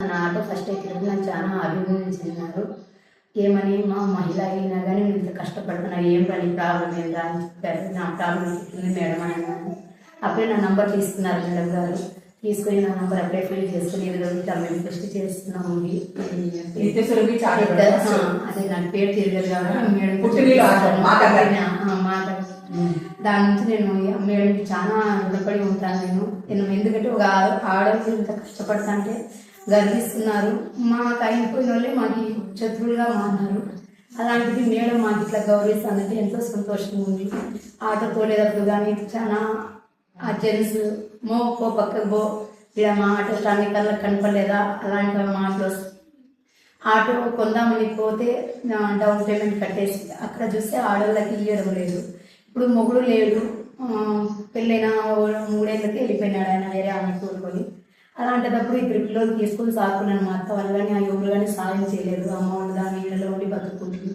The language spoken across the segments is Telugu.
నా ఆటో ఫస్ట్ ఎక్కినప్పుడు నన్ను చాలా అభినందించినారు ఏమని మా మహిళ అయినా కానీ నేను ఇంత కష్టపడుతున్నా ఏం పని ప్రాబ్లం ఏం రా అని చెప్పారు. నా ప్రాబ్లం చెప్తుంది మేడం అని అన్నాను అప్పుడే నా నంబర్ తీసుకున్నారు మేడం గారు. తీసుకొని నా నంబర్ అప్పుడే ఫిల్ చేసుకుని ఈ రోజు మేము టెస్ట్ చేస్తున్నాము అదే నాకు పేరు తిరగదు కాబట్టి మేడం. దాని నుంచి నేను ఈ మేడంకి చాలా రుణపడి ఉంటాను నేను. నేను ఎందుకంటే ఒక ఆడవాళ్ళు ఇంత కష్టపడతా అంటే గర్విస్తున్నారు. మాకు అయిపోయిన వాళ్ళే మాకు శత్రువులుగా మారినారు. అలాంటిది మేడం మాకు ఇట్లా గౌరవిస్తానంటే ఎంతో సంతోషంగా ఉంది. ఆటో తోలేటప్పుడు కానీ చాలా ఆ జెంట్స్ మో పో పక్కకు పో. ఇలా మా ఆటో స్టాండ్ కళ్ళకి కనపడలేదా? అలాంటి మాటలు ఆటో కొందామని పోతే డౌన్ పేమెంట్ కట్టేసి అక్కడ చూస్తే ఆడవాళ్ళకి ఇవ్వడం లేదు. ఇప్పుడు మొగుడు లేడు. పెళ్ళైన మూడేళ్ళకి వెళ్ళిపోయినాడు ఆయన వేరే ఆమె కోరుకొని అలాంటప్పుడు ఇద్దరు పిల్లలు తీసుకొని సాకున్నాను మా అత్త వాళ్ళు కానీ ఆ ఎవరు కానీ సాయం చేయలేదు. అమ్మ ఉండదా నీళ్ళలో ఉండి బతుకుంటుంది.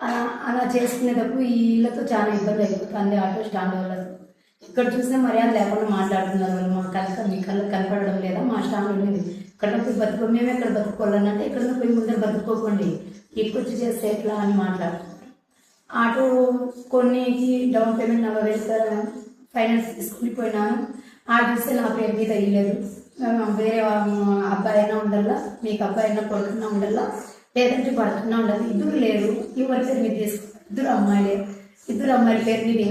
అలా అలా చేసుకునేటప్పుడు ఈ ఇళ్ళతో చాలా ఇబ్బంది అయిపోతుంది. ఆటో స్టాండ్ వాళ్ళతో ఇక్కడ చూసినా మర్యాద లేకుండా మాట్లాడుతున్నారు వాళ్ళు. మా కళ్ళ మీ కళ్ళకి కనపడడం లేదా మా స్టాండ్ ఉండేది ఇక్కడ పోయి బతుకో మేమే ఇక్కడ బతుకోవాలన్నంటే ఇక్కడ పోయి ముందర బతుకోకండి ఇటుకొచ్చి చేస్తే ఎట్లా అని మాట్లాడుతున్నారు. ఆటో కొన్నికి డౌన్ పేమెంట్ నలభై వేలు ఫైనాన్స్ తీసుకుని పోయినాను. ఆ డ్రెస్ నా పేరు మీద ఇవ్వలేదు వేరే అబ్బాయి అయినా ఉండాలా మీకు అబ్బాయి అయినా కొడుకున్నా ఉండాలా లేదంటే పడుతున్నా ఉండాలి ఇద్దరు లేరు. ఎవరి పేరు మీరు తీసుకు ఇద్దరు అమ్మాయిలే. ఇద్దరు అమ్మాయిల పేరు మీద